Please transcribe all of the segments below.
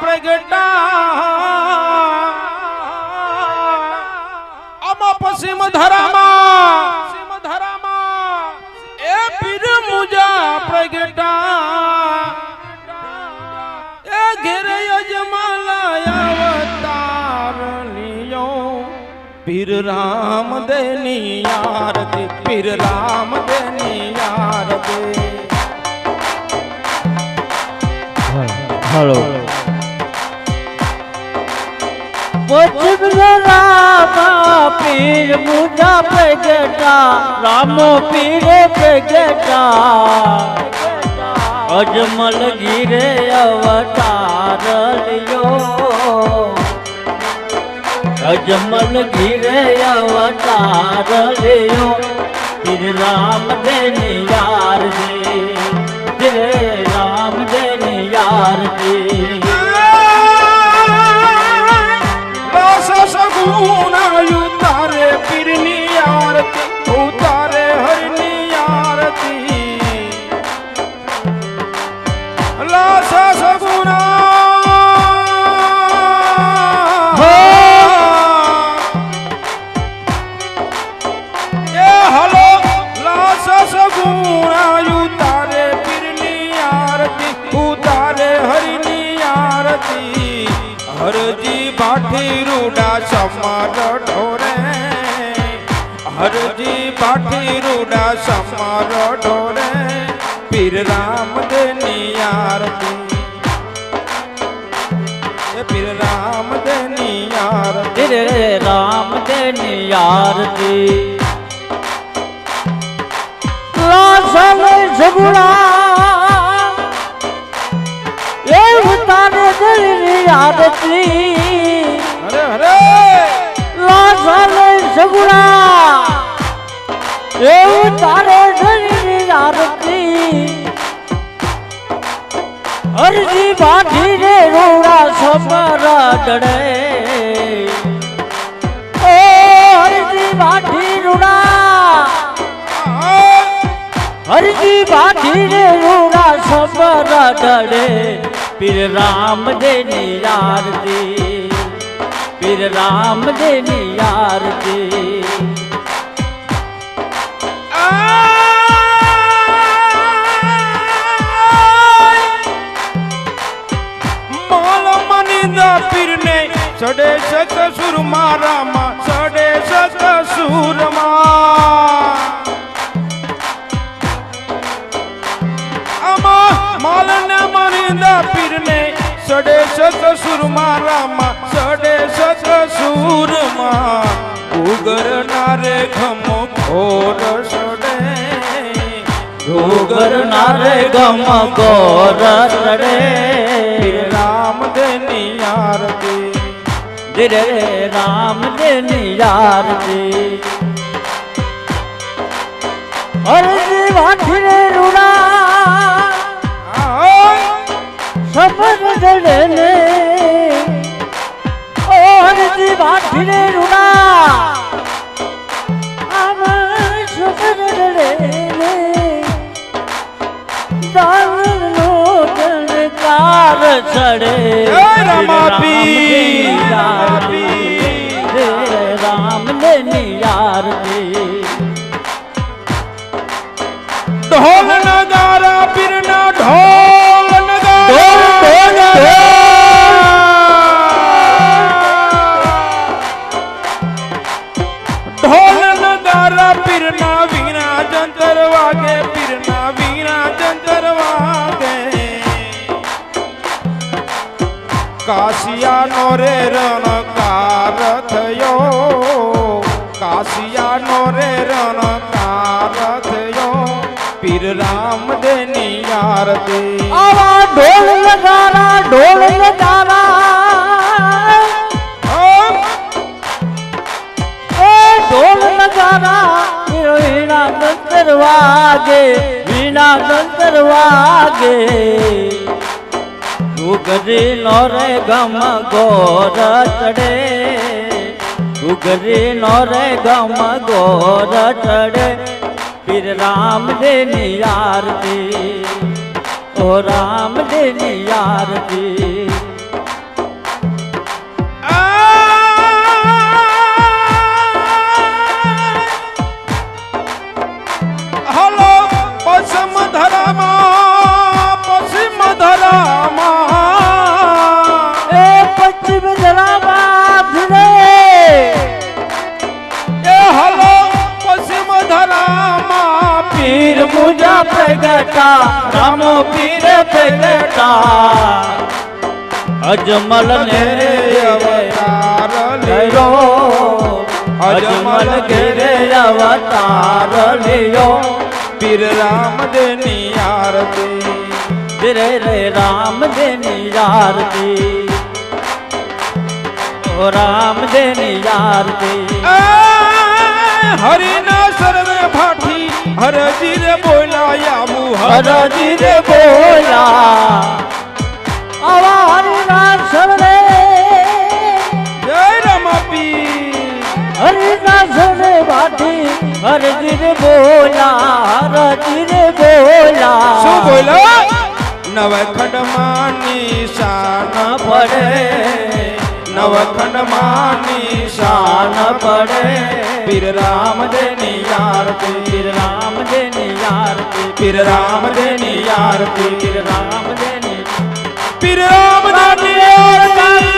પ્રગટા આમાં પશ્ચિમ ધરામાં ધરામાં એ પીર મુજા પ્રગટા એ ઘેરે યજમાલા અવતાર લિયો પીર રામ દેની આરતી પીર રામ દેની આરતી હલો. રામા પીર મુજા પ્રગટા, રામો પીરે પ્રગટા. અજમલ ગીરે અવતાર લ્યો. અજમલ ગીરે અવતાર લ્યો. પીર રામ દેની ભાઠી રૂડા સમારો ઢોરે પીર રામ દેની આરતી પીર રામ દેની આરતી. રે રામ દેની આરતી. લાસલ સગુણા એ ઉતારે દિલની આરતી. એ ઉતારે દિલની આરતી. હરજી બાઠી રે રોડા સમર ડળે ઓ હરજી બાઠી રૂડા. હરજી બાઠી રે રૂડા સમર ડળે પીર રામ દેની દે પીર રામ દેની યાર ચડે સત સુર મારામાં ચડે સત સુરમાં આમાં માલ ને મનિંદા પીરને ચડે સત સુર મારામાં ચડે સત સુરમાં ઉગર નારે ખમો ખોર સડે ઘોગર નારે ગમ ગોર સડે રામ દેની આરતી ધીરે રામ દેની આરતી દે વાઠી રે રૂડા સબર જડે ને અરજી વાઠી રે રૂડા ટનકાર ચડે. જય રમાપી, કાશિયાનો રે રણકાર થયો. કાશિયાનો રે રણકાર થયો. પીર રામ દેની આરતી. આવા ઢોલ નગારા ઢોલ નગારા. એ ઢોલ નગારા વીણા ગંતર વાગે વીણા ગંતર વાગે ઘુઘરી નો રે ગમ ગોર ચડે. ઉગરી નો રે ગમ ગોર ચડે. પીર રામ દેની આરતી. ઓ રામ દેની આરતી. પ્રગટા અજમલ ઘેરે અવતાર લયો લેરો અજમલ ઘેરે અવતાર લ્યો પીર રામદેવની આરતી. રે રે રામ દેની આરતી. ઓ રામ દેની આરતી હરિના સર્વે ભાઠી હરજી રે મુહ હરજી રે બોલા આવા હરિના સવરે જય રમપી હરિના સવરે બાટી હરજી રે બોલા હરજી રે બોલા શું બોલ્યો? નવખંડમાં નિશાન પડે. નવખંડમાં માની શાન પડે. પીર રામદેવની આરતી, પીર રામ દેની આરતી, પીર રામદેવની આરતી, પીર રામ દેની પીર રામદેવની આરતી.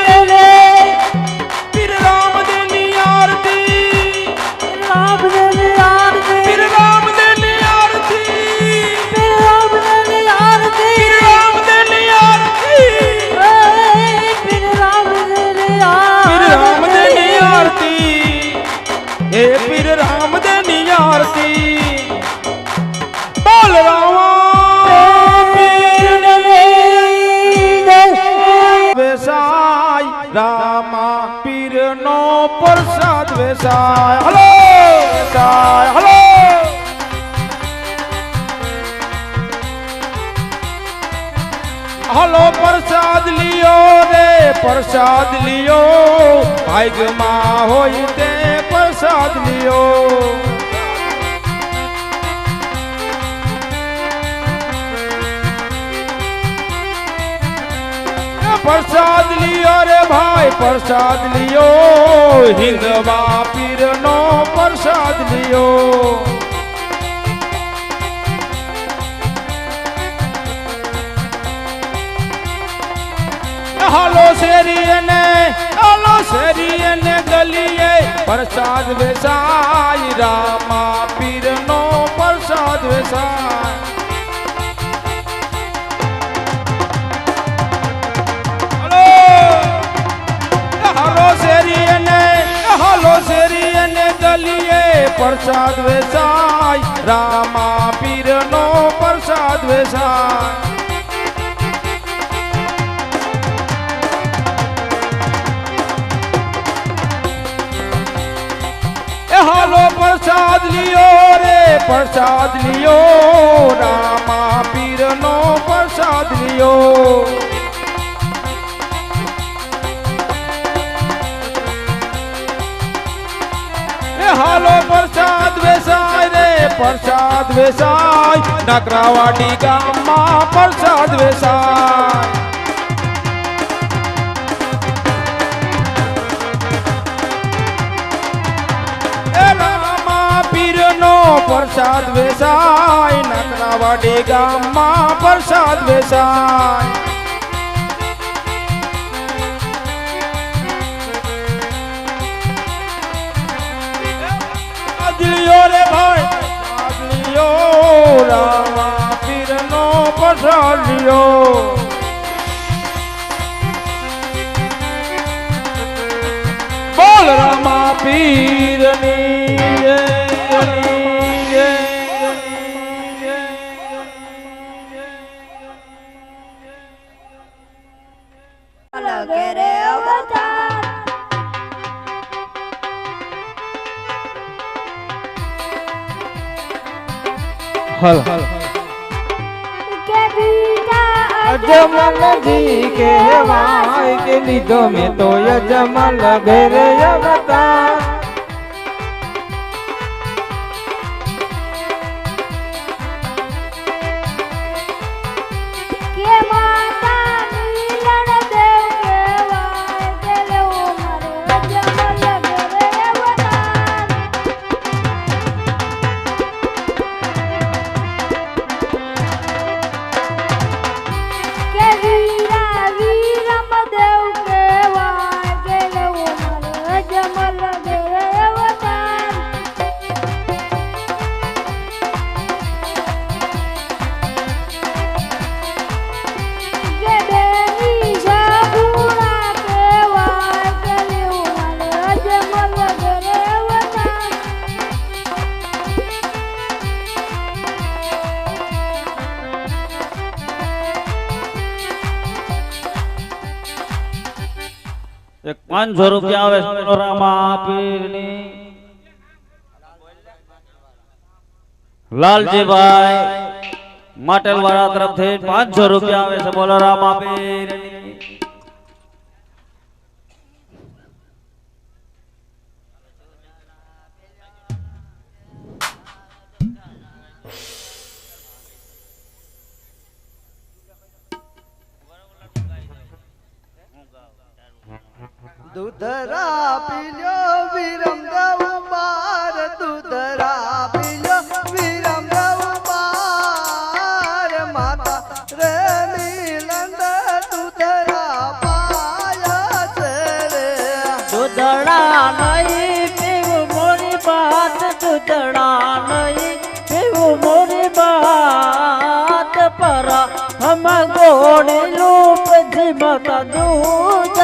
હે પીર રામદેવની આરતી. બોલ રામા. વેસાય. રામા પીરનો પ્રસાદ વેસાય. હલો. વેસાય. હલો. હલો, પ્રસાદ લિયો રે, પ્રસાદ લિયો. ભાગ્યમાં હોય તે પ્રસાદ લિયો પ્રસાદ લિયો રે ભાઈ પ્રસાદ લિયો હિંદવા પીરનો પ્રસાદ લિયો હાલો શેરી અને હાલો શેરી અને ગલીએ, પ્રસાદ વેસાય રામા પીરનો પ્રસાદ વેસાય હાલો! શેરી અને હાલો શેરી અને ગલીએ, પ્રસાદ વેસાય રામા પીરનો પ્રસાદ વેસાય પ્રસાદ લિયો રે પ્રસાદ લિયો રામા પીરનો પ્રસાદ લિયો હાલો પ્રસાદ વેસાય રે, પ્રસાદ વેસાય. નકરાવાડી ગામમાં પ્રસાદ વેસાય. પ્રસાદ વેસાય નકરાવાડી ગામમાં પ્રસાદ વેસાય. આદલિયો રે ભાઈ આદલિયો રામા પીરનો પ્રસાદ લિયો. બોલ રામા પીરની કે બીજા કે વાય કે લીધો મેં તો યજમલ ઘરે અવતાર. પાંચસો રૂપિયા આવે પીરની. લાલજીભાઈ માટેલ વાળા તરફથી પાંચસો રૂપિયા આવે છે બોલો રામા પીરની. દૂધરા પીલ્યો વિરમ દઉં બાર દૂધરા પીલ્યો વિરમ દઉં બાર માતા રે નીલંદ દૂધરા પાયા છે રે. દૂધરા નહીં, પીવું મોરી બાત દૂધરા નહીં, પીવું મોરી બાત પર હમ ગોળી લૂપ જીમતા દૂધડા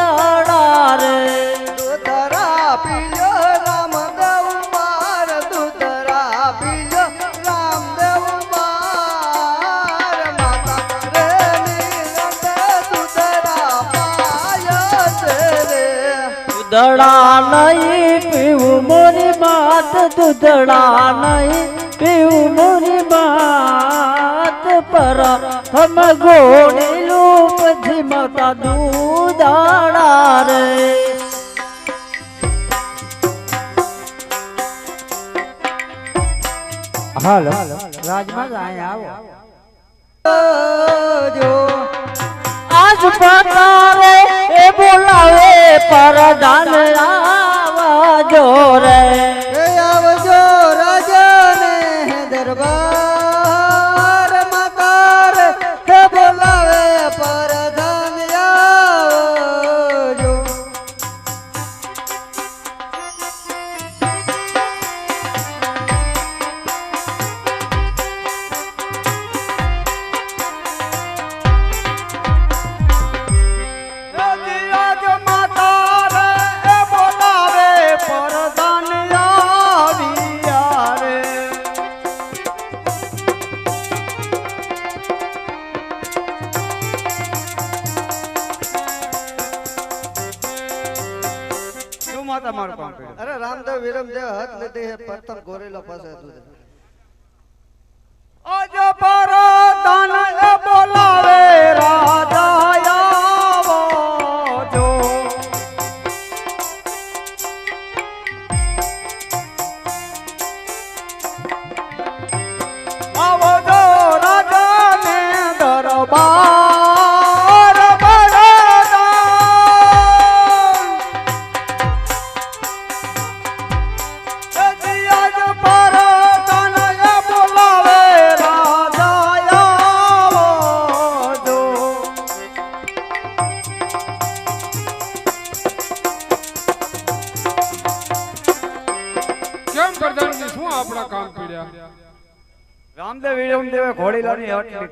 દૂધડા નહીં પીવું મોરી બાત દૂધડા નહીં પીવું મોરી બાત. પર હમ ગોળી લૂપ જીમતા દૂધાડા રે. હાલો રાજમાં અહીંયા આવો. જો. આજ પતારે એ બોલાવે પરદાન આવજો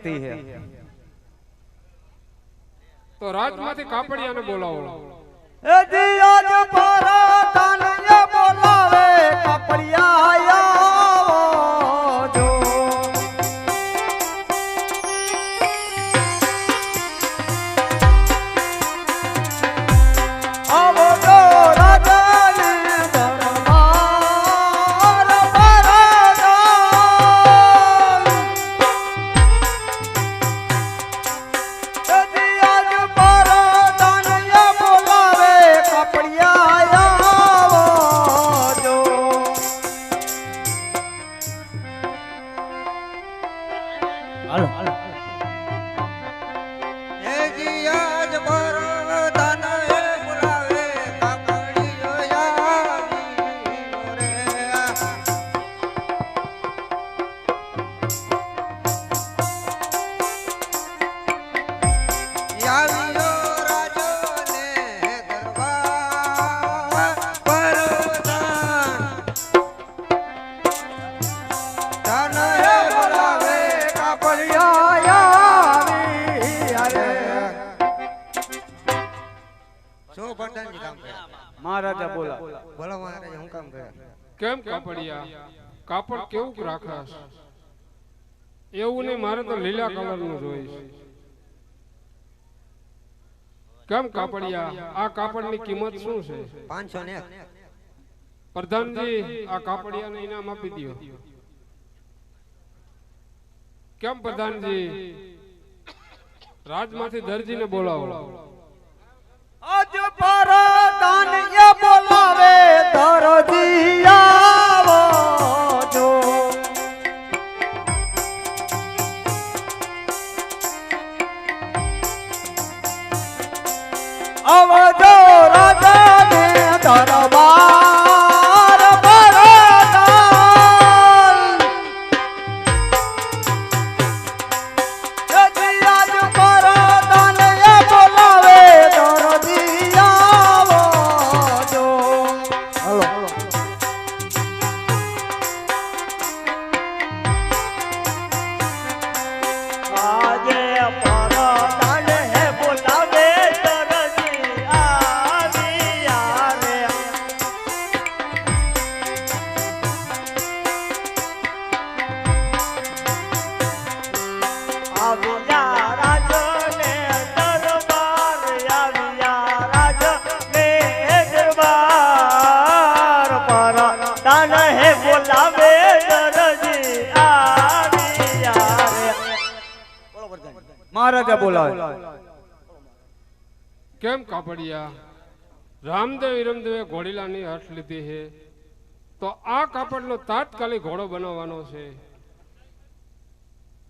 ઘોડીલાની હટ લીધી છે તો રાજમાંથી કાપડિયાને બોલાવો. કાપડ કેવું રાખાશ? એવું નહીં મારે તો લીલા કલરનું જોઈશ. કેમ કાપડિયા? આ કાપડની કિંમત શું છે? પાંચસો ને પ્રધાનજી આ કાપડિયાને ઇનામ આપી દો કેમ પ્રધાનજી? રાજમાંથી દરજીને બોલાવો. આજ પરદાન એ બોલાવે. મહારાજા બોલાવે. કેમ કાપડિયા? રામદેવ ઈરમદેવે ઘોડીલાની હઠ લીધી છે. તો આ કાપડનો તાત્કાલિક ઘોડો બનાવવાનો છે.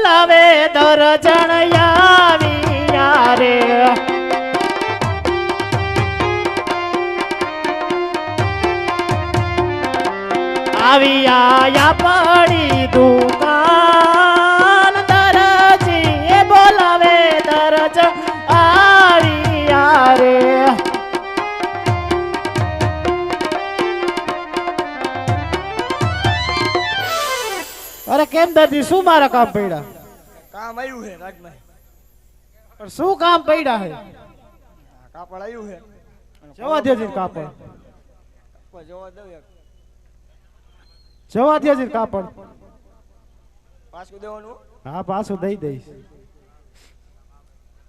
બોલાવે દરજણ આવ્યા રે. આવી આયા દુકાન કેમ દર્દી શું મારા કામ પડ્યા? કામ આવ્યું છે રાજમાં પણ શું કામ પડ્યા છે? કાપડ આવ્યું છે. જવા દેજે કાપડ. જવા દઉં જવા દેજે કાપડ. પાછું દેવાનું? હા પાછું દઈ દઈશ.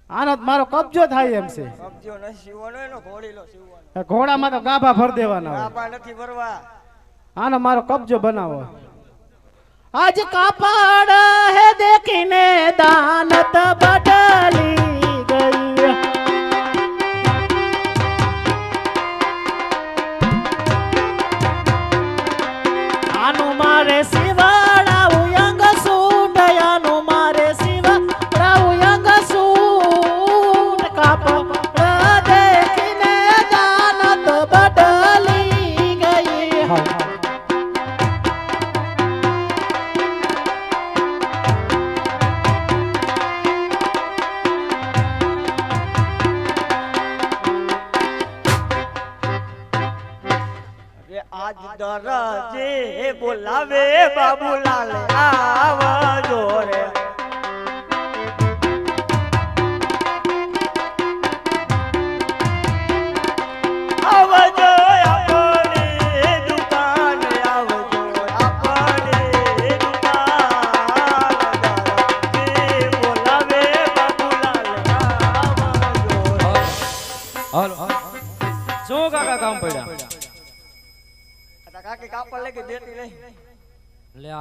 આનો મારો કબજો થાય એમ છે. કબજો ન સીવવાનો એનો ઘોડીલો સીવવાનો. ઘોડામાં તો ગાભા ભર દેવાના ગાભા નથી ભરવા. આનો મારો કબજો બનાવો. આજ કાપડ હે દેખીને દાનત બદલી ગઈ. આનું મારે શિવાડાવું બોલાવે બાબુલાલ આવજો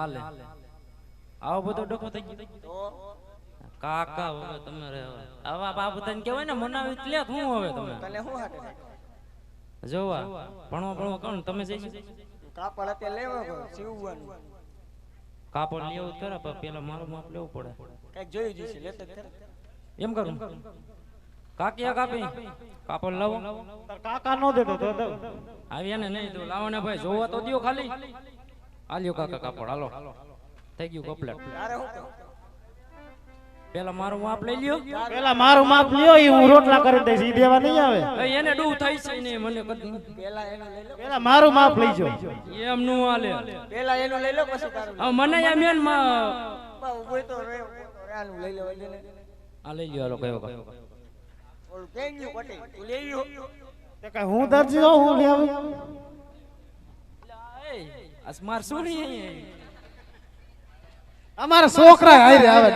લે આવો બધો ડખો થઈ ગયો. કાકા હવે તમે આવા બા તને કહેવાય ને મનાવી જ લે હું હવે તમે? તને શું હાટે જોવા ભણવા ભણવા કોણ? તમે જઈ કાપડ અત્યારે લેવો સીવવાનું. કાપડ લેવું ખરા પણ પેલા મારું માપ લેવું પડે. કંઈક જોયું જશે લેતો એમ કરું? કાકિયા કાપી? કાપડ લાવો. તાર કાકા નો દેતો તો આવી આવ્યા ને નહીં તો લાવો ને ભાઈ જોવા તો દ્યો ખાલી. આલ્યો કાકા કાપડ હાલો થઈ ગયું કપલેટ? પેલા મારું માપ લઈ લ્યો પેલા મારું માપ લ્યો એ હું રોટલા કરી દઈશ ઈ દેવા નહીં આવે એને ડૂ થાય છે ને મને પેલા એનું લઈ લો પેલા મારું માપ લઈ જો એમ નું હાલે પેલા એનું લઈ લો પછી તારું હા મને એમ એમ માં ઊભો તો ઊભો આનું લઈ લેવા દે આ લઈ લ્યો હાલો કયો કયો ઓલું ક્યાં ગયું પટેલ? તું લઈ લ્યો. તે કઈ હું દરજી હું લઈ આવું આ માર શું નહીં અમારા છોકરા હારે આવે.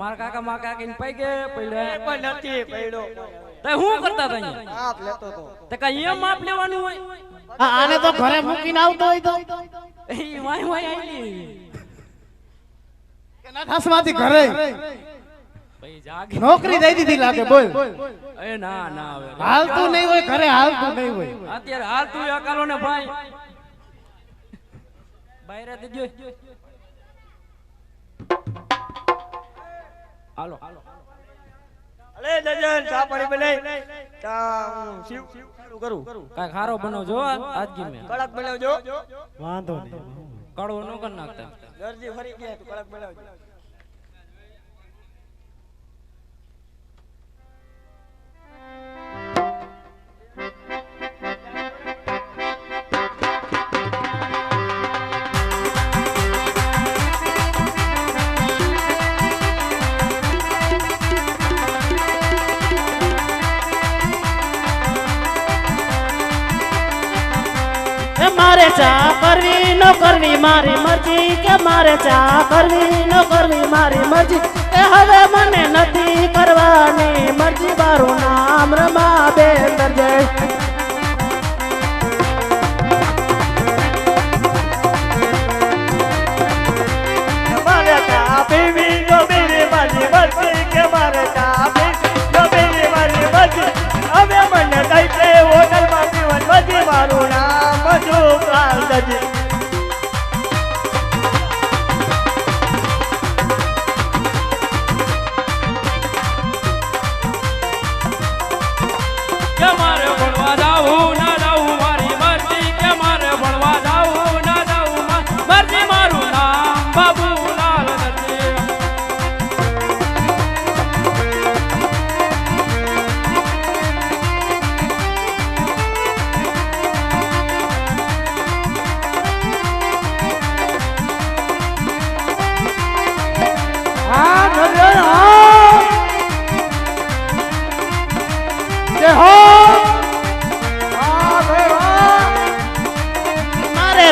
મારા કાકા મારા કાકી ને પૈકે પડ્યા. એ પણ નથી પડ્યો. તે હું કરતા હતા આપ લેતો તો. તે કઈ એમ માપ લેવાનું હોય? હા આને તો ઘરે મૂકીને આવતો હોય તો. એ વાય વાય આઈ કે ના ઠાસમાંથી ઘરે નોકરી દઈ દીધી લાગે બોલ. એ ના ના હવે. હાલતું નહીં હોય ઘરે હાલતું નહીં હોય. અત્યારે હાલતું અકાલો ને ભાઈ. બહાર દેજો હાલો અલે દર્જન ચા પાણી બનાય. હું શિવ શિવ કરું કાંઈક ખારો બનાવજો આજગી મેં કડક બનાવજો વાંધો નહીં કડવો ન કરી નાખતા દરજી ફરી ગયા તું કડક બનાવજો એ મારે ચા કરવી, ન કરવી મારી મરજી. કે મારે ચા કરવી, ન કરવી મારી મરજી. એ હવે મને નથી કરવાની મરજી. મારું નામ રમા બે દરજે પીવી જો પીવી મારી મરજી. કે મારે ચા Balaji.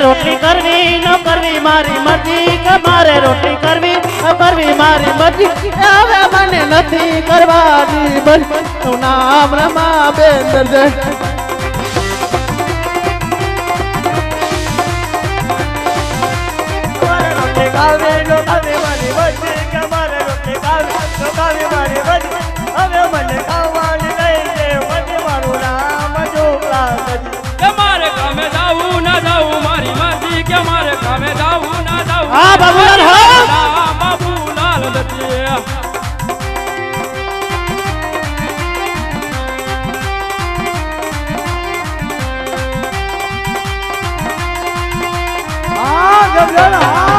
રોટલી કરવી, ન કરવી, મારી મરજી કે મારે રોટલી કરવી કરવી, મારી મરજી. હવે મને નથી કરવાની તું નામ રમા બેન દરજે મારે રોટલી હા, બાબુલાલ, હા. બાબુલાલ દરજી હા ગબ્બર હા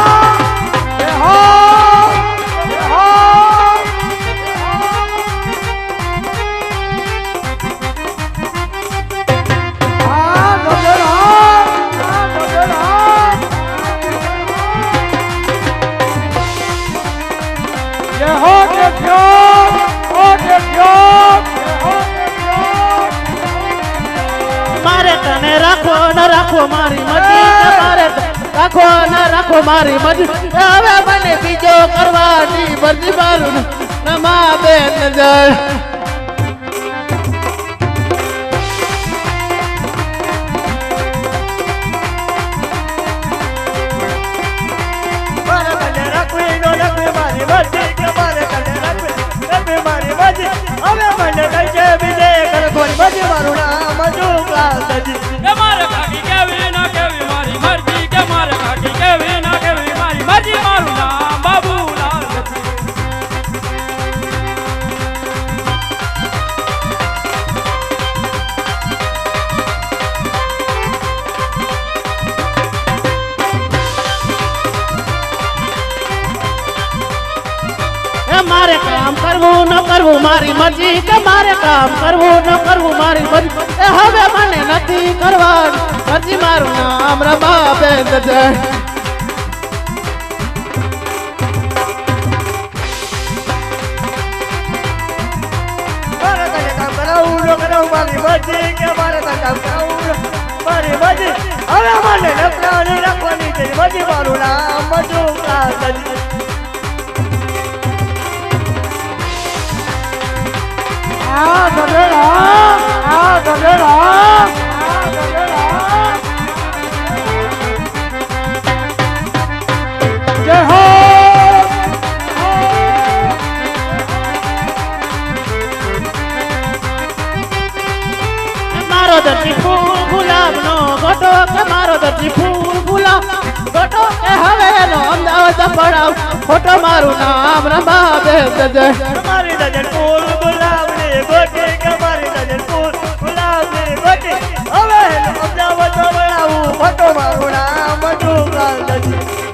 બેન મારી મરજી કે મારે કામ કરવું, ન કરવું મારી મરજી. એ હવે મને નથી કરવાનું. મરજી મારું નામ રમાબેન જય. મારે તને કામ કરાવું ન કરાવું મારી મરજી કે મારે તને કામ કરાવું ન- મારી મરજી. હવે મને નકરાની રાખવાની છે. મરજી મારું નામ મજુકા સજી આ ગધેડા જય હો મારો દરજી ફૂલ ગુલાબનો ગોટો કે મારો દરજી ફૂલ ગુલાબ ગોટો મારું નામ રમાબેન જય મારી દજે ફૂલ. મોટો મારું નામ મોટું કાલ